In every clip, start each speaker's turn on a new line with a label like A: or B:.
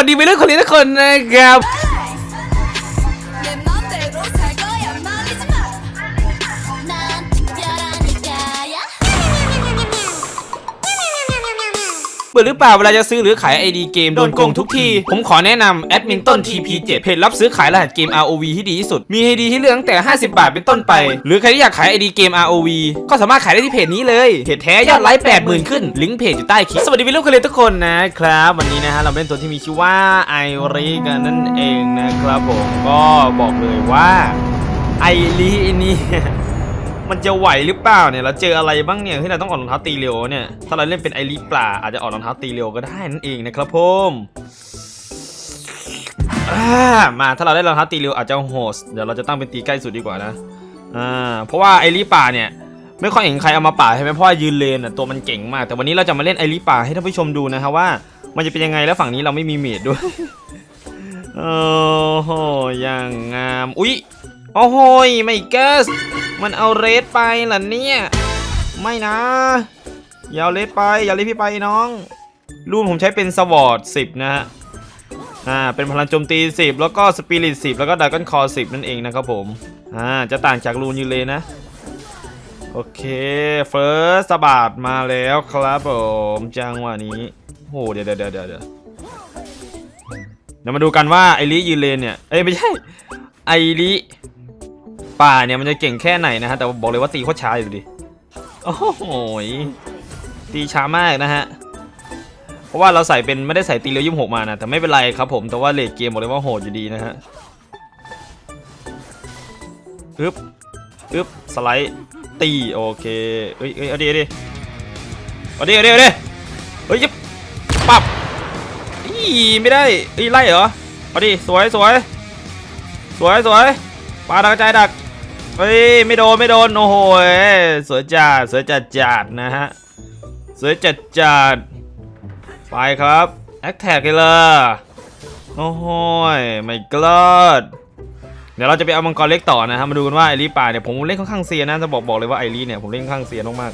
A: วัสดีไปเรื่องคนนี้ทุกคนนะครับ เบื่อหรือเปล่าเวลาจะซื้อหรือขาย ID เกมโดนโกงทุกที ผมขอแนะนำแอดมินต้น TP7 เพจรับซื้อขายรหัสเกม ROV ที่ดีที่สุด มี ID ที่เลือกตั้งแต่ 50 บาทเป็นต้นไป หรือใครที่อยากขาย ID เกม ROV ก็สามารถขายได้ที่เพจนี้เลยเพจแท้ยอดไลค์80,000 ขึ้น ลิงก์เพจอยู่ใต้คลิปสวัสดีวิลลูกเลยทุกคนนะครับ วันนี้นะฮะเราเล่นตัวที่มีชื่อว่าไอริกันนั่นเองนะครับผมก็บอกเลยว่าไอรินี่ มันจะไหวหรือเปล่าเนี่ยเราเจออะไรบ้างเนี่ยที่เราต้องออกรองเท้าตีเร็วเนี่ยถ้าเราเล่นเป็นไอรีปลาอาจจะออกรองเท้าตีเร็วก็ได้นั่นเองนะครับผมมาถ้าเราได้รองเท้าตีเร็วอาจจะโหดเดี๋ยวเราจะตั้งเป็นตีใกล้สุดดีกว่านะอ่าเพราะว่าไอรีป่าเนี่ยไม่ค่อยเห็นใครเอามาป่าใช่ไหมเพราะว่ายืนเลนอะตัวมันเก่งมาก แต่วันนี้เราจะมาเล่นไอรีป่าให้ท่านผู้ชมดูนะครับว่า มันจะเป็นยังไงแล้วฝั่งนี้เราไม่มีเมดด้วยโอ้โหอย่างงาม อุ๊ย โอ้โหยไม่เกส มันเอาเรดไปเหรอเนี่ย ไม่นะ อย่าเอาเรดไป อย่าเลดพี่ไปน้องรูนผมใช้เป็นสวอร์ด10นะฮะ อ่า เป็นพลังโจมตี 10 แล้วก็สปิริต10 แล้วก็ดากอนคอ10 นั่นเองนะครับผม อ่า จะต่างจากรูนยูเลยนะ โอเค เฟิร์สสบาดมาแล้วครับผมจังหวะนี้โอ้โหเดี๋ยวเดี๋ยวเดี๋ยวเดี๋ยวเดี๋ยวมาดูกันว่าไอริยืนเลนเนี่ย เอ้ยไม่ใช่ไอริ ป่าเนี่ยมันจะเก่งแค่ไหนนะฮะแต่บอกเลยว่าตีโคตรช้าอยู่ดิโอ้โหตีช้ามากนะฮะเพราะว่าเราใส่เป็นไม่ได้ใส่ตีเร็วยี่หกมานะแต่ไม่เป็นไรครับผมแต่ว่าเลดเกมบอกเลยว่าโหดอยู่ดีนะฮะอึ๊บอึ๊บสไลด์ตีโอเคเอ้ยเอ้ยเอาดิเอาดิเอาดิเอาดิเอาดิเฮ้ยยิบปับอีไม่ได้อีไล่เหรอเอาดิสวยสวยสวยสวยปาดักกระจายดัก เฮ้ยไม่โดนไม่โดนโอ้โหสวยจัดสวยจัดจัดนะฮะสวยจัดจัดไปครับแอคแท็กเลยล่ะโอ้โหไม่กลอดเดี๋ยวเราจะไปเอามังกรเล็กต่อนะฮะมาดูกันว่าไอรีป่าเนี่ยผมเล่นค่อนข้างเซียนนะจะบอกบอกเลยว่าไอรีเนี่ยผมเล่นค่อนข้างเซียนมาก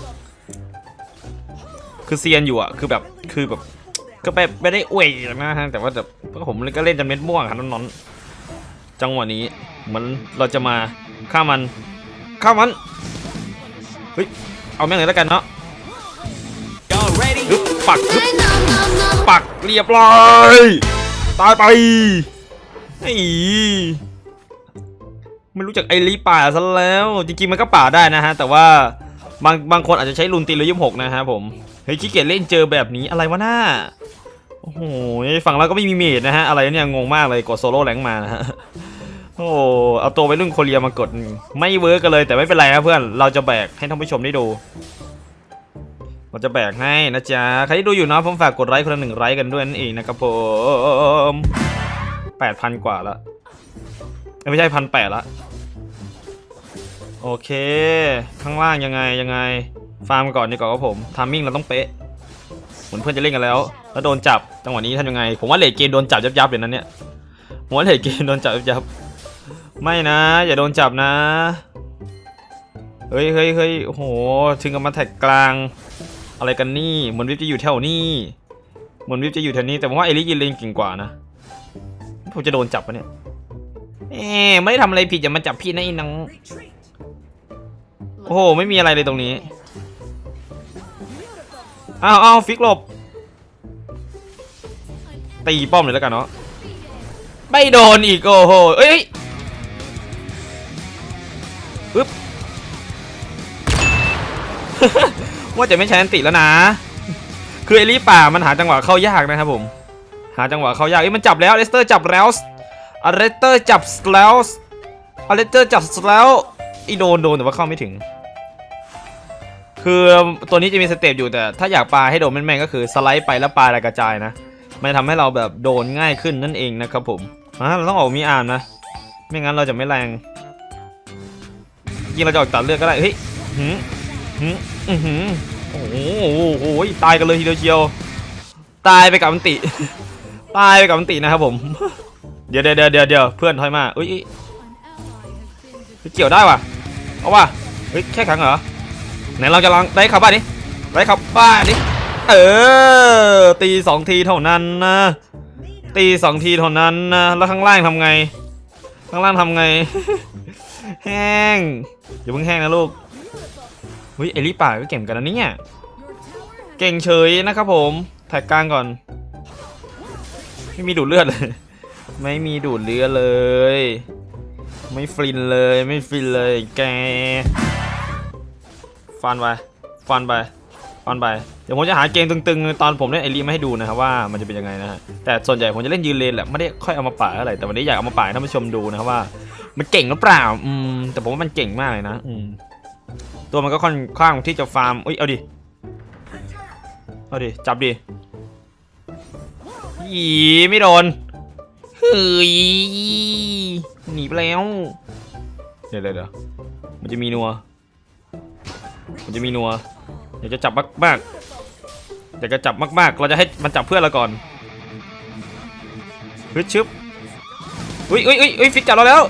A: ๆคือเซียนอยู่อะคือแบบคือแบบก็ไปไม่ได้อวยนะฮะแต่ว่าแบบผมก็เล่นจนเม็ดม่วงครับน้องๆจังหวะนี้เหมือนเราจะมา ข้ามันข้ามันเฮ้ยเอาแม่งเลยแล้วกันเนาะฮึบปักฮึบปักเรียบร้อยตายไปไอ้ไม่รู้จักไอรีป่าซะแล้ว จริงๆมันก็ป่าได้นะฮะ แต่ว่าบางบางคนอาจจะใช้ลุนตีเลยยี่หกนะฮะผมเฮ้ยขี้เกียจเล่นเจอแบบนี้อะไรวะน้าโอ้โหฝั่งเราก็ไม่มีเมดนะฮะอะไรเนี่ยงงมากเลยกดโซโล่แลงมานะฮะ โอ้เอาตัวไปรุ่นโคเรียมากดไม่เวิร์กกันเลยแต่ไม่เป็นไรครับเพื่อนเราจะแบกให้ท่านผู้ชมได้ดูเราจะแบกให้นะจ๊ะใครที่ดูอยู่นะผมฝากกดไลค์คนละหนึ่งไลค์กันด้วยนั่นเองนะครับผมแปดพันกว่าละไม่ใช่พันแปดละโอเค ข้างล่างยังไงยังไง ฟาร์มก่อนดีกว่าครับผมทามมิ่งเราต้องเป๊ะเหมือนเพื่อนจะเล่นกันแล้ว แล้วโดนจับจังหวะนี้ทำยังไง ผมว่าเลดเกมโดนจับยับๆเลยนะเนี่ยผมว่าเลดเกมโดนจับยับๆ ไม่นะ อย่าโดนจับนะ เฮ้ยเฮ้ยเฮ้ยโอ้โห ถึงกับมาแท็กกลาง อะไรกันนี่เหมือนวิฟจะอยู่แถวนี้เหมือนวิฟจะอยู่แถวนี้ แต่ผมว่าเอลิยินเลนเก่งกว่านะ ผมจะโดนจับปะเนี่ยเอ๊ไม่ได้ทำอะไรผิดอย่ามาจับพี่นะไอ้น้องโอ้โห ไม่มีอะไรเลยตรงนี้ อ้าวอ้าวฟิกหลบ ตีป้อมเลยแล้วกันเนาะ ไม่โดนอีกโอ้โห เอ้ย ปึ๊บ ว่าจะไม่ใช้อันติแล้วนะ คือไอรีป่ามันหาจังหวะเข้ายากนะครับผม หาจังหวะเข้ายากเอ้ยมันจับแล้วเลสเตอร์จับแล้วอเลสเตอร์จับแล้วอเลสเตอร์จับแล้วอีโดนโดนแต่ว่าเข้าไม่ถึง คือตัวนี้จะมีสเตปอยู่แต่ ถ้าอยากปาให้โดนแม่นๆก็คือสไลด์ไปแล้วปาอะกระจายนะ มันจะทำให้เราแบบโดนง่ายขึ้นนั่นเองนะครับผมอะเราต้องออกมีอาร์มนะ ไม่งั้นเราจะไม่แรง ยิงเราจะออกตัดเลือดก็ได้ เฮ้ยหืมหืมอือหือโอ้โหโอ้โหตายกันเลยทีเดียวเชียว ตายไปกับอันติ ตายไปกับอันตินะครับผม เดี๋ยวเดี๋ยวเดี๋ยวเดี๋ยวเพื่อนถอยมาอุ้ยเกี่ยวได้ว่ะ เอาว่ะ เฮ้ยแค่ครั้งเหรอ ไหนเราจะลองได้ขับบ้านดิได้ขับบ้านดิเออ ตีสองทีเท่านั้นนะ ตีสองทีเท่านั้นนะ แล้วข้างล่างทำไง ข้างล่างทำไง แห้งอย่าเพิ่งแห้งนะลูกเฮ้ยเอลิป่าก็เก่งเหมือนกันนะเนี่ยเก่งเฉยนะครับผมแท็กกลางก่อน ไม่มีดูดเลือดเลย ไม่มีดูดเลือดเลย ไม่ฟินเลยไม่ฟินเลยแกฟันไปฟันไปฟันไปเดี๋ยวผมจะหาเกมตึงๆ ตอนผมเล่นไอรีมาให้ดูนะครับว่ามันจะเป็นยังไงนะฮะแต่ส่วนใหญ่ผมจะเล่นยืนเลนแหละไม่ได้ค่อยเอามาป่าดเท่าไหร่แต่วันนี้อยากเอามาป่าให้ท่านผู้ชมดูนะครับว่า มันเก่งหรือเปล่า อืม แต่ผมว่ามันเก่งมากเลยนะ อืม ตัวมันก็ค่อนข้างที่จะฟาร์มอุ้ย เอาดิ เอาดิ จับดิอีไม่โดน เฮ้ย หนีไปแล้วเดี๋ยวเดี๋ยวเดี๋ยวมันจะมีนัว มันจะมีนัวอยากจะจับมากมากๆอยากจะจับมากๆ เราจะให้มันจับเพื่อนเราก่อนฮึชึบอุ้ยอุ้ยอุ้ยอุ้ยฟิกจับเราแล้ว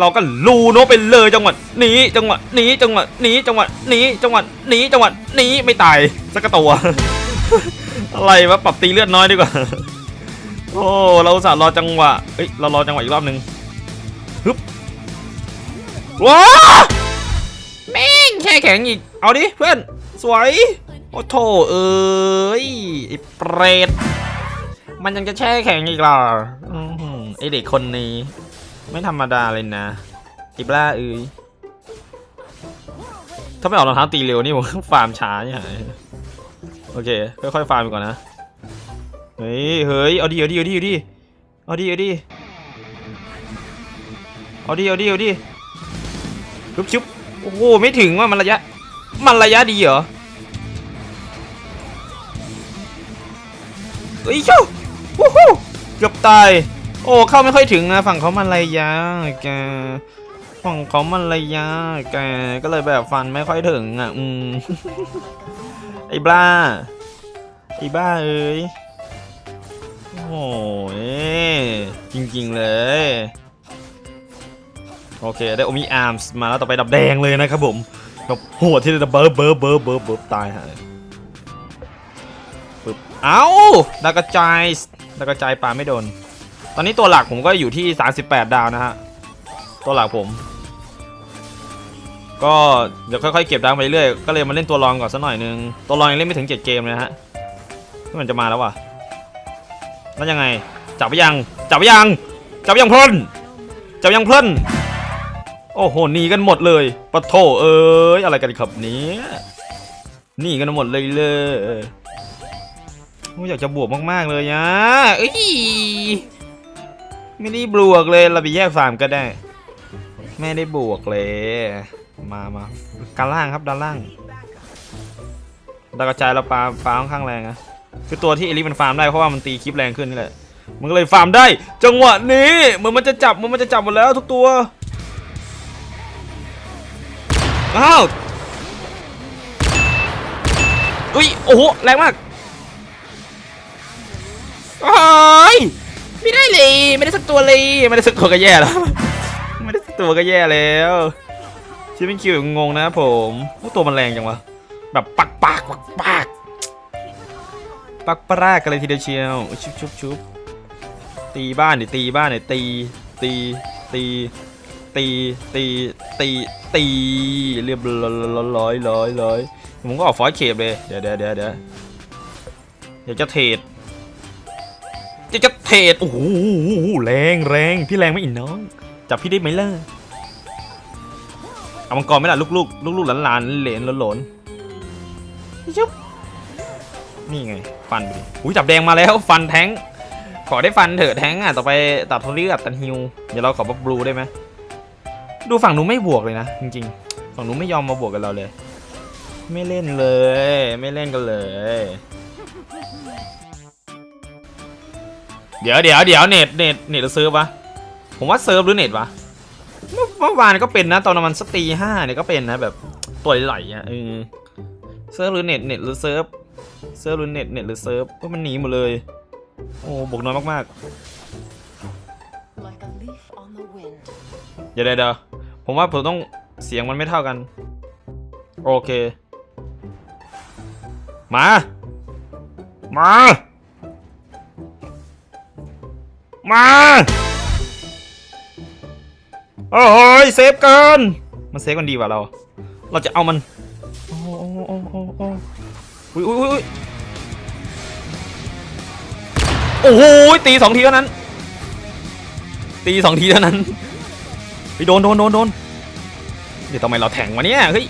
A: เราก็ลูโนไปเลยจังหวะหนีจังหวะหนีจังหวะหนีจังหวะหนีจังหวะหนีจังหวะหนีไม่ตายสักตัว อะไรวะปรับตีเลือดน้อยดีกว่า โอ้เราอุตสาห์รอจังหวะเอ้ยเรารอจังหวะอีกรอบหนึ่งฮึบว้าแม่งแช่แข็งอีก เอาดิเพื่อนสวยโอ้โถเอ้ยไอ้เปรตมันยังจะแช่แข็งอีกเหรอไอเด็กคนนี้ ไม่ธรรมดาเลยนะอิบล่าเอ้ยถ้าไม่ออกรองเท้าตีเร็วนี่ผมฟาร์มช้าเนี่ยโอเคค่อยๆฟาร์มไปก่อนนะเฮ้ยเฮ้ยเอาดิเอาดิเอาดิเอาดิเอาดิเอาดิเอาดิเอาดิเอาดิชุบชุบโอ้โหไม่ถึงว่ามันระยะ มันระยะดีเหรอเฮ้ยชูวู้ฮู้เกือบตาย โอ้เข้าไม่ค่อยถึงนะฝั่งเขามันระยะแกฝั่งเขามันระยะแกก็เลยแบบฟันไม่ค่อยถึงอะอืมไอ้บ้าไอ้บ้าเอ้ยโอ้ยจริงๆเลย โอเคได้โอมิอาร์มส์มาแล้วต่อไปดับแดงเลยนะครับผมกับหัวที่จะเบิร์เบิร์เบิร์เบิร์เบิร์ตายฮะปึ๊บเอ้าดากระจายดากระจายปลาไม่โดน ตอนนี้ตัวหลักผมก็อยู่ที่ 38 ดาวนะฮะ ตัวหลักผม ก็เดี๋ยวค่อยๆเก็บดาวไปเรื่อย ก็เลยมาเล่นตัวรองก่อนสักหน่อยนึง ตัวรองยังเล่นไม่ถึง 7 เกมเลยฮะนี่มันจะมาแล้ววะแล้วยังไง จับไปยัง จับไปยัง จับไปยังพลนจับยังพลนโอ้โห หนีกันหมดเลยปะโถเอ้ย อะไรกันครับเนี้ยหนีกันหมดเลยเลยโอ้ยอยากจะบวกมาก ๆ เลยนะเอ้ย ไม่ได้บวกเลยเราไปแยกฟาร์มก็ได้ ไม่ได้บวกเลย มามาการล่างครับด้านล่างดากระจายเราปลาปลาค่อนข้างแรงนะคือตัวที่เอลิมันฟาร์มได้เพราะว่ามันตีคลิปแรงขึ้นนี่แหละมันก็เลยฟาร์มได้ จังหวะนี้เหมือนมันจะจับมือนมันจะจับหมดแล้วทุกตัวอ้าวอุ้ยโอ้โหแรงมากอ้ย ไม่ได้เลย ไม่ได้สักตัวเลย ไม่ได้สักตัวก็แย่แล้ว ไม่ได้สักตัวก็แย่แล้วชิปเป็นคิวงงนะผมว่าตัวมันแรงจังวะ แบบปักปักปักปักปักปรากกันเลยทีเดียวเชียว ชุบชุบชุบตีบ้านดิตีบ้านดิตี ตี ตี ตี ตี ตี ตี เรียบร้อยร้อยร้อยผมก็ออกฟอยเคปเลย เดี๋ยวเดี๋ยวเดี๋ยวเดี๋ยวอยากจะเทรด อยากจะเทรดโอ้โหแรงแรงพี่แรงไหมอีน้องจับพี่ได้ไหมล่ะเอามังกรไหม่ล่ะลูกลูกลูกลูกหลานหลานเหลนหลนหลนยุบนี่ไง ฟันไปดิอุ้ยจับแดงมาแล้วฟันแทงค์ขอได้ฟันเถอะแทงค์อะต่อไปตัดโทเลือดตัดฮิวเดี๋ยวเราขอบัฟบลูได้ไหมดูฝั่งนู้นไม่บวกเลยนะจริงๆฝั่งนู้นไม่ยอมมาบวกกับเราเลย ไม่เล่นเลย ไม่เล่นกันเลย เดี๋ยวเดี๋ยวเดี๋ยวเน็ตเน็ตเน็ตหรือเซิร์ฟวะผมว่าเซิร์ฟหรือเน็ตวะเมื่อเมื่อวานก็เป็นนะตอนประมันสกตีห้าเนี่ยก็เป็นนะแบบตัวไหลๆอะเออเซิร์ฟหรือเน็ตเน็ตหรือเซิร์ฟเซิร์ฟหรือเน็ตเน็ตหรือเซิร์ฟว่ามันหนีหมดเลย โอ้บวกน้อยมาก
B: like a leaf on the wind.
A: ๆเดี๋ยวเดี๋ยวเดี๋ยวผมว่าผมต้องเสียงมันไม่เท่ากัน โอเค มา มา มาโอ้ยเซฟเกิน มันเซฟกันดีกว่าเรา เราจะเอามัน โอ้โหโอ้โหโอ้โหโอ้โหอุ้ยอุ้ยอุ้ยโอ้โหตีสองทีเท่านั้น ตีสองทีเท่านั้นไปโดนโดนโดนโดนเดี๋ยวทำไมเราแทงวะเนี่ย เฮ้ย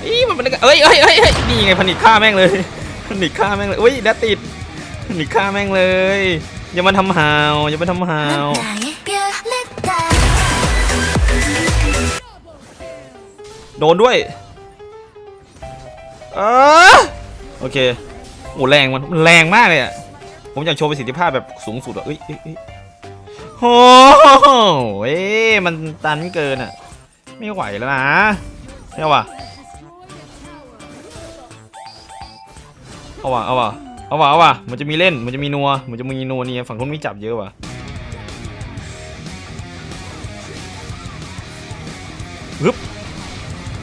A: เฮ้ยมันเป็นเอ้ยเอ้ยเอ้ยนี่ไงผนิตฆ่าแม่งเลยผนิตฆ่าแม่งเลยอุ้ยแล้วติดผนิตฆ่าแม่งเลย อย่ามาทำฮาวอย่ามาทำฮาวโดนด้วยเออโอเคโอ้แรงมันแรงมากเลยอะผมอยากโชว์ประสิทธิภาพแบบสูงสุดอะเอ้ยโอ้เอ้มันตันเกินอะ ไม่ไหวแล้วนะเอาว่ะเอาว่ะเอาว่ะ เอาว่ะเอาว่ะมันจะมีเล่น มันจะมีนัว มันจะมีนัวนี่ฝั่งนู้นมีจับเยอะว่ะฮึบ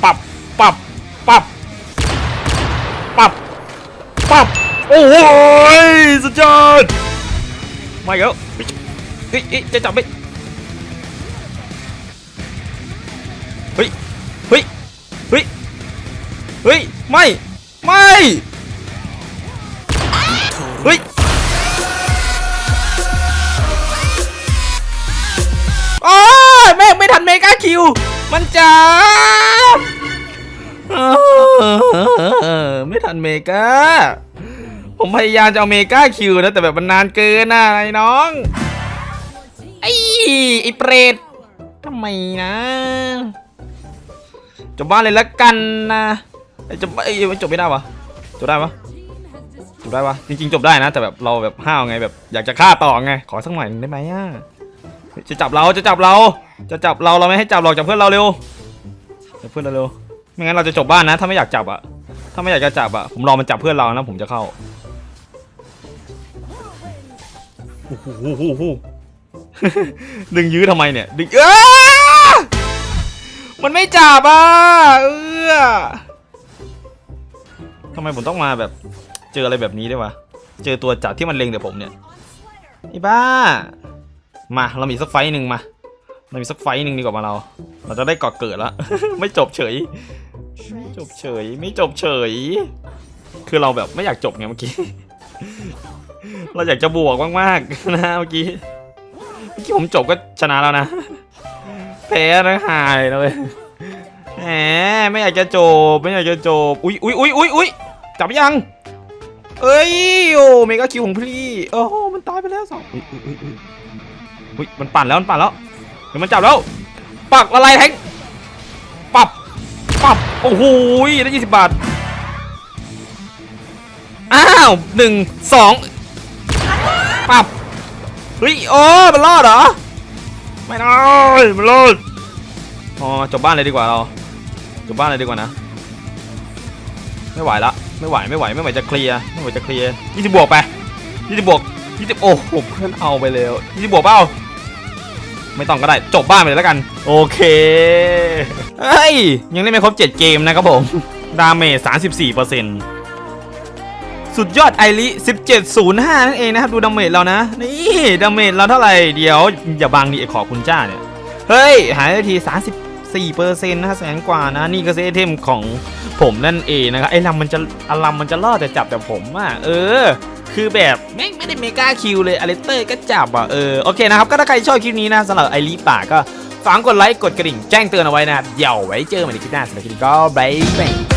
A: ปับปับปับปับปับโอ้ยสุดยอดมาอีกแล้วเฮ้ยเฮ้ยเฮ้ยจะจับไหมเฮ้ยเฮ้ยเฮ้ยเฮ้ยไม่ไม่ เฮ้ยโอ้ยแม่ไม่ทันเมกาคิว มันจับเออไม่ทันเมกาผมพยายามจะเอาเมกาคิวนะแต่แบบมันนานเกินนะไอ้น้อง ไอ้ไอ้เปรตทำไมนะจบบ้านเลยละกันนะจบไอ้ยมันจบไม่ได้วะจบได้ปะ จบได้ปะจริงๆจบได้นะ แต่แบบเราแบบห้าวไงแบบอยากจะฆ่าต่อไงขอสักหน่อยหนึ่งได้ไหมอะจะจับเราจะจับเรา จะจับเราเราไม่ให้จับหรอกจับเพื่อนเราเร็วจับเพื่อนเราเร็วไม่งั้นเราจะจบบ้านนะ ถ้าไม่อยากจับอะถ้าไม่อยากจะจับอะผมรอมันจับเพื่อนเรานะผมจะเข้าโอ้โหโอ้โหโอ้โหดึงยื้อทำไมเนี่ยดึงเอ้ามันไม่จับอะเออทำไมผมต้องมาแบบ เจออะไรแบบนี้ได้วะเจอตัวจับที่มันเล็งแต่ผมเนี่ยไอ้บ้า มาเรามีสักไฟหนึ่งมาเรามีสักไฟหนึ่งดีกว่ามาเรา เราจะได้เกาะเกิดแล้วไม่จบเฉย ไม่จบเฉย ไม่จบเฉย คือเราแบบไม่อยากจบไงเมื่อกี้ เราอยากจะบวกมากๆนะเมื่อกี้เมื่อกี้ผมจบก็ชนะแล้วนะแพ้นะหายเลยแหมไม่อยากจะจบ ไม่อยากจะจบ อุ้ยอุ้ยอุ้ยอุ้ยอุ้ยจับยัง เอ้ยโอ้เมกาคิวของพี่โอ้โหมันตายไปแล้วสองอุ้ยมันปั่นแล้วมันปั่นแล้วเดี๋ยวมันจับแล้วปักละลายแทงปับปับโอ้โหได้ยี่สิบบาทอ้าวหนึ่งสองปับเฮ้ยโอ้มันรอดเหรอไม่ได้มันรอดอ๋อจบบ้านเลยดีกว่าเราจบบ้านเลยดีกว่านะไม่ไหวละ ไม่ไหวไม่ไหวไม่ไหวจะเคลียร์ไม่ไหวจะเคลียร์ยี่สิบบวกไปยี่สิบบวกยี่สิบโอ้โหเพื่อนเอาไปเลยยี่สิบบวกเปล่าไม่ต้องก็ได้จบบ้านไปเลยแล้วกัน โอเคเฮ้ยยังได้ไม่ครบ 7 เกมนะครับผม ดาเมสี่เปอร์เซ็นต์สุดยอดไอริสิบเจ็ดศูนย์ห้านั่นเองนะครับ ดูดาเมจเรานะ นี่ดาเมจเราเท่าไหร่ เดี๋ยว อย่าบางดิขอคุณจ้าเนี่ย เฮ้ย หายทีสามสิบ 4%นะฮะแสนกว่านะนี่ก็เซเทมของผมนั่นเองนะครับไอ้ลำมันจะอลัมมันจะล่อแต่จับแต่ผมอะเออคือแบบไม่ไม่ได้เมกาคิวเลยอเลเตอร์ก็จับอะเออโอเคนะครับก็ถ้าใครชอบคลิปนี้นะสำหรับไอรีป่าก็ฝากกดไลค์กดกระดิ่งแจ้งเตือนเอาไว้นะเดี๋ยวไว้เจอกันในคลิปหน้าสำหรับคลิปก็บายบาย